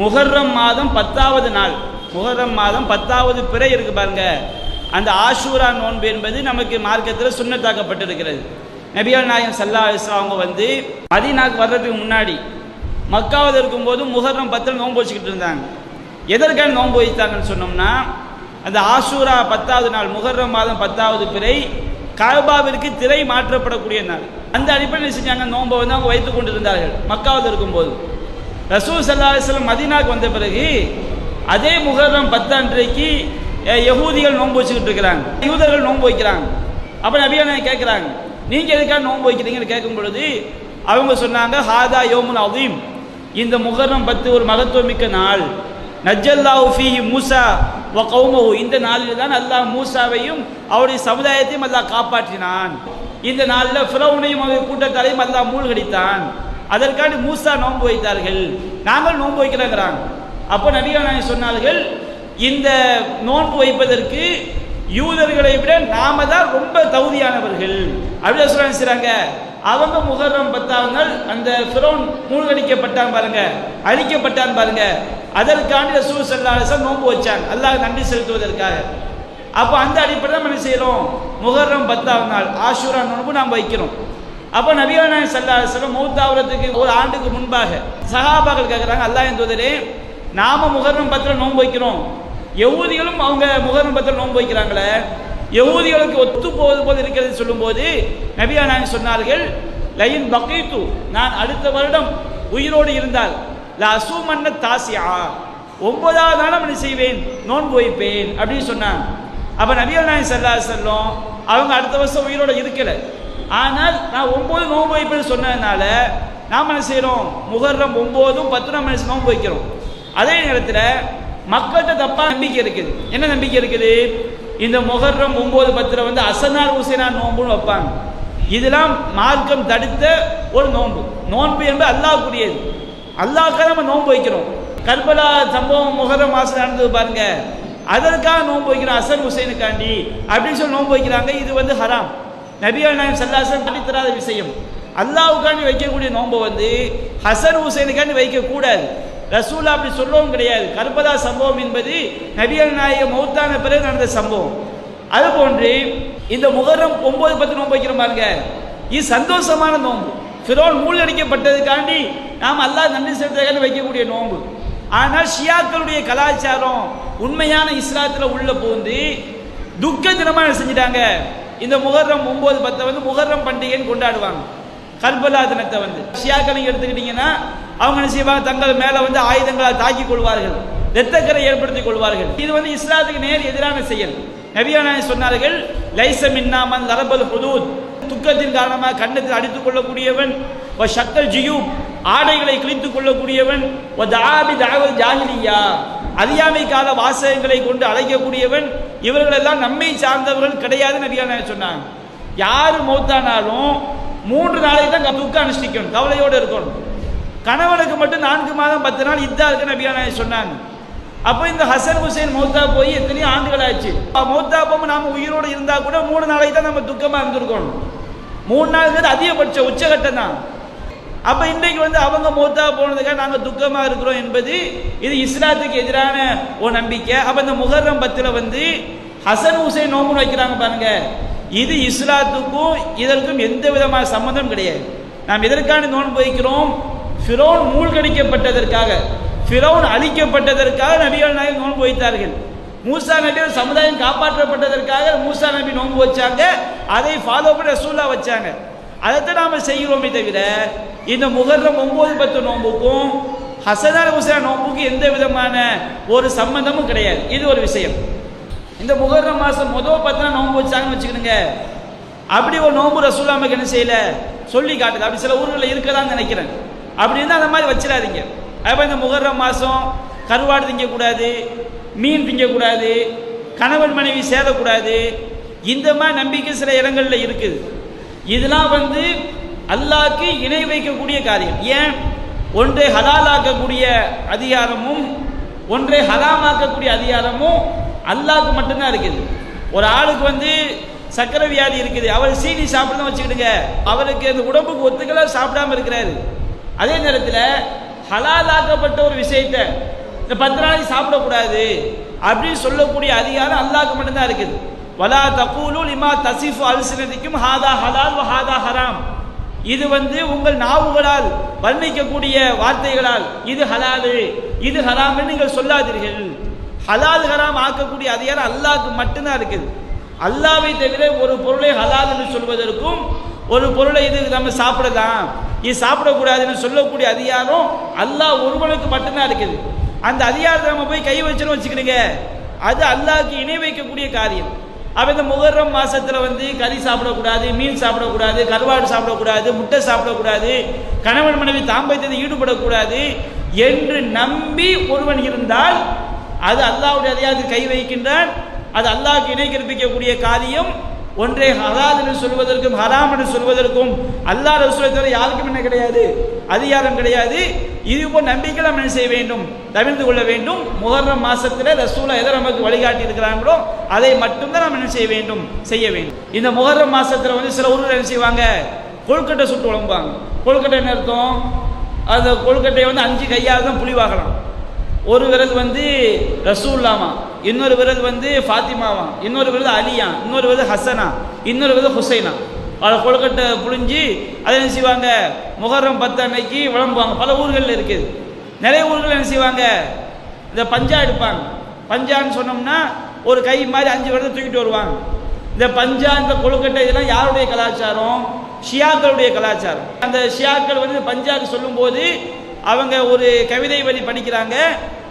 முகர்ரம் மாதம் பத்தாவது நாள். முகர்ரம் மாதம் பத்தாவது பிறை இருக்கு பாருங்க. அந்த ஆஷூரா நோன்பு என்பது நமக்கு மார்க்கத்தில் சுண்ணத்தாக்கப்பட்டிருக்கிறது. நபிகள் நாயகம் சல்லா அலிஸ்லாம் அவங்க வந்து மதினாக்கு வர்றதுக்கு முன்னாடி மக்காவில் இருக்கும்போது முகர்ரம் பத்தில் நோன்பு வச்சுக்கிட்டு இருந்தாங்க. எதற்காக நோன்பு வைத்தாங்கன்னு சொன்னோம்னா அந்த ஆசூரா பத்தாவது நாள் முகர்ரம் மாதம் பத்தாவது பிறை கபாவிற்கு திரை மாற்றப்படக்கூடிய நாள். அந்த அடிப்படையில் செஞ்சாங்க. நோன்பை வந்து அவங்க வைத்துக் கொண்டிருந்தார்கள். இருக்கும் இருக்கும்போது. ரசூல் சல்லா அலிஸ்லாம் மதீனாக்கு வந்த பிறகு அதே முகரம் பத்தான்றைக்கு யகூதிகள் நோன்பு வச்சுக்கிட்டு இருக்கிறாங்க. யூதர்கள் நோன்பு வைக்கிறாங்க. அப்போ நபியான கேட்குறாங்க நீங்கள் எதுக்காக நோன்பு வைக்கிறீங்கன்னு கேட்கும் பொழுது அவங்க சொன்னாங்க ஹாதா யோமுன் அதீம் இந்த முகரம் பத்து ஒரு மகத்துவமிக்க நாள். நஜ்ஜல்லாஹு ஃபீஹி மூசா வ கௌமஹு. இந்த நாளில் தான் அல்லாஹ் மூசாவையும் அவருடைய சமுதாயத்தையும் அல்லாஹ் காப்பாற்றினான். இந்த நாளில் ஃபிரௌனையும் அவருடைய கூட்டத்தாரையும் அல்லாஹ் மூழ்கடித்தான். அதற்காண்டி மூசா நோன்பு வைத்தார்கள். நாங்கள் நோன்பு வைக்கிறோங்கிறாங்க அப்போ நபிகள் நாயகம் சொன்னார்கள் இந்த நோன்பு வைப்பதற்கு யூதர்களை விட நாம தான் ரொம்ப தகுதியானவர்கள். அப்படி சொல்றாங்க அவங்க முகர்ரம் பத்தாவது நாள் அந்த ஃபிரோன் மூழ்கடிக்கப்பட்டான் பாருங்க அழிக்கப்பட்டான் பாருங்க. அதற்காண்டி ரசூல் சல்லாசன் நோன்பு வச்சாங்க. அல்லாஹ் நன்றி செலுத்துவதற்காக. அப்போ அந்த அடிப்படையில் நம்ம என்ன செய்கிறோம் முகர்ரம் பத்தாவது நாள் ஆஷூரா நோன்பு நாம் வைக்கிறோம். அப்போ நபிகள் நாயகம் ஸல்லல்லாஹு அலைஹி ஒரு ஆண்டுக்கு முன்பாக சகாபாக்கள் கேட்குறாங்க அல்லாஹ் தூதரே நாம முகர்ணம் பத்தில் நோன்பு வைக்கிறோம். எவூதிகளும் அவங்க முகர்ணம் பத்தில் நோன்பு வைக்கிறாங்களே. எவூதிகளுக்கு ஒத்து போவது போல் இருக்கிறது சொல்லும்போது நபியா நாயகம் சொன்னார்கள் லயின் பக்கீத்து நான் அடுத்த வருடம் உயிரோடு இருந்தால் ல அசூமன்ன தாசியா ஒன்பதாவது நாளும் என்ன செய்வேன்? நோன்பு வைப்பேன். அப்படின்னு சொன்னாங்க. அப்போ நபிகள் நாயகம் சல்லா செல்லும் அவங்க அடுத்த வருஷம் உயிரோட இருக்கலை. ஆனால் நான் ஒன்பது நோன்பு வைப்பேன்னு சொன்னதுனால நாம் என்ன செய்கிறோம் முகர்ரம் ஒம்போதும் பத்து நம்ம என்ன நோன்பு வைக்கிறோம். அதே நேரத்தில் மக்கள்கிட்ட தப்பாக நம்பிக்கை இருக்குது. என்ன நம்பிக்கை இருக்குது? இந்த முகர்ரம் ஒம்பது பத்தில் வந்து அசனார் உசைனார் நோன்புன்னு வைப்பாங்க. இதெல்லாம் மார்க்கம் தடுத்த ஒரு நோன்பு. நோன்பு என்பது அல்லாஹ்க்குரியது அல்லாஹ்க்காக நம்ம நோன்பு வைக்கிறோம். கர்பலா சம்பவம் முகர்ரம் மாதம் நடந்தது பாருங்க. அதற்காக நோன்பு வைக்கிறோம் அசன் ஹுசைனுக்காண்டி அப்படின்னு சொல்லி நோன்பு வைக்கிறாங்க. இது வந்து ஹராம். நபிகள் நாயம் சல்லாசன் தராத விஷயம். அல்லாவுக்காண்டி வைக்கக்கூடிய நோன்பை வந்து ஹசன் ஹுசைனுக்காண்டி வைக்கக்கூடாது. ரசூலா அப்படி சொல்லவும் கிடையாது. கர்பலா சம்பவம் என்பது நபிகள் நாயகம் மௌத்தான பிறகு நடந்த சம்பவம். அது போன்று இந்த முகரம் ஒன்பது பத்து நோன்பு வைக்கிற பாருங்க. இது சந்தோஷமான நோன்பு. ஃபிரோன் மூழ்கடிக்கப்பட்டதுக்காண்டி நாம் அல்லாஹ் நன்றி செலுத்துறதுக்காண்டி வைக்கக்கூடிய நோன்பு. ஆனால் ஷியாக்களுடைய கலாச்சாரம் உண்மையான இஸ்லாத்தில் உள்ள போந்து துக்க தினமாக செஞ்சிட்டாங்க? இந்த முகர்ரம் ஒன்பது பத்தை வந்து முகர்ரம் பண்டிகைன்னு கொண்டாடுவாங்க. கர்பலா தினத்தை வந்து. ஷியாக்கள் எடுத்துக்கிட்டிங்கன்னா எடுத்துக்கிட்டீங்கன்னா அவங்க என்ன செய்வாங்க? தங்கள் மேலே வந்து ஆயுதங்களால் தாக்கி கொள்வார்கள். இரத்தக்கரை ஏற்படுத்திக் கொள்வார்கள். இது வந்து இஸ்லாத்துக்கு நேர் எதிரான செயல். நபியான சொன்னார்கள் லைசம் மின்னாமன் லரபல் ஹுதூத். துக்கத்தின் காரணமாக கண்ணத்தில் அடித்துக் கொள்ளக்கூடியவன் ஒ சக்கல் ஜியூப். ஆடைகளை கிழித்துக் கொள்ளக்கூடியவன் ஒ தாபி தாவல் ஜாகிலியா அறியாமை கால வாசகங்களை கொண்டு அழைக்கக்கூடியவன் இவர்களெல்லாம் நம்மை சார்ந்தவர்கள் கிடையாது நபியான சொன்னாங்க. யார் மௌத்தானாலும் மூன்று நாளைக்கு தான் துக்கம் அனுஷ்டிக்கணும் கவலையோடு இருக்கணும். கணவனுக்கு மட்டும் நான்கு மாதம் பத்து நாள் இதா இருக்கு நபியான சொன்னாங்க. அப்போ இந்த ஹசன் ஹுசைன் மௌத்தா போய் எத்தனையோ ஆண்டுகள் ஆச்சு மௌத்தா போகும்போது நாம உயிரோடு இருந்தால் கூட மூணு நாளைக்கு தான் நம்ம துக்கமாக இருந்திருக்கணும். மூணு நாளுங்கிறது அதிகபட்ச உச்சகட்டம் தான். அப்ப இன்றைக்கு வந்து அவங்க மூத்தா போனதுக்காக நாங்க துக்கமா இருக்கிறோம் என்பது இது இஸ்லாத்துக்கு எதிரான ஒரு நம்பிக்கை. அப்ப இந்த முகர்ரம் பத்துல வந்து ஹசன் ஹுசைன் நோம்பு வைக்கிறாங்க பாருங்க. இது இஸ்லாத்துக்கும் இதற்கும் எந்த விதமான சம்மந்தம் கிடையாது. நாம் எதற்கான நோன்பு வைக்கிறோம்? ஃபிரோன் மூழ்கடிக்கப்பட்டதற்காக ஃபிரோன் அழிக்கப்பட்டதற்காக நபிகள் நாயகம் நோன்பு வைத்தார்கள். மூசா நபி சமுதாயம் காப்பாற்றப்பட்டதற்காக மூசா நபி நோன்பு வச்சாங்க. அதை ஃபாலோ பண்ணி ரசூல்லா வச்சாங்க. அதைத்தான் நாம செய்கிறோமே தவிர இந்த முகர்ரம் ஒன்பது பத்து நோன்புக்கும் ஹசனார் உசரா நோன்புக்கும் எந்த விதமான ஒரு சம்பந்தமும் கிடையாது. இது ஒரு விஷயம். இந்த முகர்ரம் மாதம் முதல் பத்து நோன்பு வச்சாங்கன்னு வச்சுக்கணுங்க. அப்படி ஒரு நோன்பு ரசூல்லா நமக்கு என்ன செய்யல? சொல்லி காட்டுது. அப்படி சில ஊர்களில் இருக்கதான்னு நினைக்கிறேன். அப்படி இருந்தால் அந்த மாதிரி வச்சிடாதீங்க. அப்போ இந்த முகர்ரம் மாதம் கருவாடு திங்கக்கூடாது மீன் திங்கக்கூடாது கணவன் மனைவி சேரக்கூடாது இந்த மாதிரி நம்பிக்கை சில இடங்களில் இருக்குது. இதெல்லாம் வந்து அல்லாக்கு இணை வைக்கக்கூடிய காரியம். ஏன்? ஒன்றை ஹலாலாக்கக்கூடிய அதிகாரமும் ஒன்றை ஹலாமாக்கக்கூடிய அதிகாரமும் அல்லாக்கு மட்டும்தான் இருக்குது. ஒரு ஆளுக்கு வந்து சக்கரை வியாதி இருக்குது. அவர் சீனி சாப்பிடணும் வச்சுக்கிடுங்க. அவருக்கு அந்த உடம்புக்கு ஒத்துக்கல சாப்பிடாம இருக்கிறாரு. அதே நேரத்தில் ஹலாலாக்கப்பட்ட ஒரு விஷயத்தை இந்த பத்து நாளைக்கு சாப்பிடக்கூடாது அப்படின்னு சொல்லக்கூடிய அதிகாரம் அல்லாக்கு மட்டும்தான் இருக்குது. வலா தகூலு லிமா தசிஃபு அல்சினதிக்கும் ஹாதா ஹலால் வ ஹாதா ஹராம். இது வந்து உங்கள் நாவுகளால் வர்ணிக்கக்கூடிய வார்த்தைகளால் இது ஹலாலு இது ஹராம்னு நீங்கள் சொல்லாதீர்கள். ஹலால் ஹராம் ஆக்கக்கூடிய அதிகாரம் அல்லாஹ்க்கு மட்டும்தான் இருக்குது. அல்லாவை தவிர ஒரு பொருளை ஹலால் என்று சொல்வதற்கும் ஒரு பொருளை இது நம்ம சாப்பிடலாம் இது சாப்பிடக்கூடாதுன்னு சொல்லக்கூடிய அதிகாரம் அல்லாஹ் ஒருவனுக்கு மட்டும்தான் இருக்குது. அந்த அதிகாரத்தை நம்ம போய் கை வச்சுன்னு வச்சுக்கிடுங்க. அது அல்லாஹ்க்கு இணை வைக்கக்கூடிய காரியம். அப்போ இந்த முகரம் மாதத்தில் வந்து கறி சாப்பிடக்கூடாது மீன் சாப்பிடக்கூடாது கருவாடு சாப்பிடக்கூடாது முட்டை சாப்பிடக்கூடாது கணவன் மனைவி தாம்பத்தியத்தில் ஈடுபடக்கூடாது என்று நம்பி ஒருவன் இருந்தால் அது அல்லாவுடைய அதிகாரத்தில் கை வைக்கின்றான். அது அல்லாவுக்கு இணை கற்பிக்கக்கூடிய காரியம். ஒன்றை ஹலால் என்று சொல்வதற்கும் ஹராம் என்று சொல்வதற்கும் அல்லா ரசூலை தவிர யாருக்கும் என்ன கிடையாது? அதிகாரம் கிடையாது. இது போல் நம்பிக்கை நம்ம என்ன செய்ய வேண்டும்? தவிர்த்து கொள்ள வேண்டும். முகர்ரம் மாசத்தில் ரசூலா எதை நமக்கு வழிகாட்டி இருக்கிறாங்களோ அதை மட்டும்தான் நம்ம என்ன செய்ய வேண்டும்? செய்ய வேண்டும். இந்த முகர்ரம் மாசத்தில் வந்து சில ஊர்கள் என்ன செய்வாங்க? கொழுக்கட்டை சுட்டு உழம்புவாங்க கொழுக்கட்டை என்ன அர்த்தம்? அந்த கொழுக்கட்டையை வந்து அஞ்சு கையால் தான் புளிவாகலாம் ஒரு விரல் வந்து ரசூல்லாமா இன்னொரு விரல் வந்து ஃபாத்திமாவா இன்னொரு விரல் அலியா இன்னொரு விரல் ஹசனா இன்னொரு விரல் ஹுசைனா. அதை கொழுக்கட்டை புழிஞ்சு அதை என்ன செய்வாங்க? முகரம் பத்து அன்னைக்கு விளம்புவாங்க. பல ஊர்களில் இருக்குது நிறைய ஊர்கள் என்ன செய்வாங்க? இந்த பஞ்சா எடுப்பாங்க. பஞ்சான்னு சொன்னோம்னா ஒரு கை மாதிரி அஞ்சு விரதம் தூக்கிட்டு வருவாங்க. இந்த பஞ்சா இந்த கொழுக்கட்டை இதெல்லாம் யாருடைய கலாச்சாரம்? ஷியாக்களுடைய கலாச்சாரம். அந்த ஷியாக்கள் வந்து பஞ்சாக்கு சொல்லும்போது அவங்க ஒரு கவிதை வழி படிக்கிறாங்க.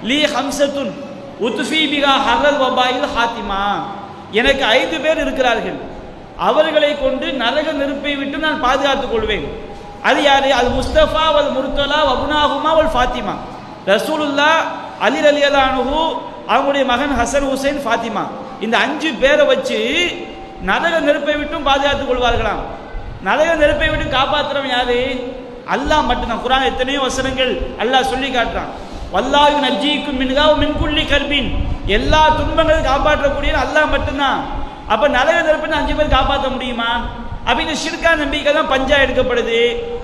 லீ ஹம்சத்துன் உத்ஃபி பிகா ஹரல் வபாயில் ஹாத்திமா. எனக்கு ஐந்து பேர் இருக்கிறார்கள். அவர்களை கொண்டு நரக நெருப்பை விட்டு நான் பாதுகாத்துக் கொள்வேன். அது யாரு? அது முஸ்தபா அவள் முர்தலா வபுனாகுமா அவள் ஃபாத்திமா. ரசூலுல்லா அலி அலி அலானுஹு அவங்களுடைய மகன் ஹசன் ஹுசைன் ஃபாத்திமா. இந்த அஞ்சு பேரை வச்சு நரக நெருப்பை விட்டும் பாதுகாத்துக் கொள்வார்களாம். நரக நெருப்பை விட்டு காப்பாற்றுறவன் யாரு? அல்லாஹ் மட்டும்தான். குரான் எத்தனையோ வசனங்கள் அல்லாஹ் சொல்லி காட்டுறான். வல்லாஹு நஜ்ஜீக்கும் மின்கா மின்குள்ளி கர்பின் எல்லா துன்பங்களும் காப்பாற்றக்கூடிய அல்லாஹ் மட்டும்தான். அப்ப நலக நெருப்புன்னு அஞ்சு பேர் காப்பாற்ற முடியுமா? அப்ப இந்த ஷிர்கா நம்பிக்கை தான் பஞ்சா எடுக்கப்படுது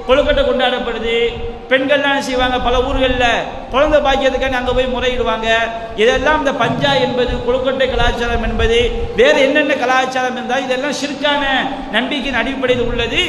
கொழுக்கட்டை கொண்டாடப்படுது. பெண்கள்லாம் என்ன செய்வாங்க? பல ஊர்களில் குழந்தை பாக்கியத்துக்காக அங்கே போய் முறையிடுவாங்க. இதெல்லாம் இந்த பஞ்சா என்பது கொழுக்கட்டை கலாச்சாரம் என்பது வேறு என்னென்ன கலாச்சாரம் இருந்தால் இதெல்லாம் சிறுக்கான நம்பிக்கையின் அடிப்படையில் உள்ளது.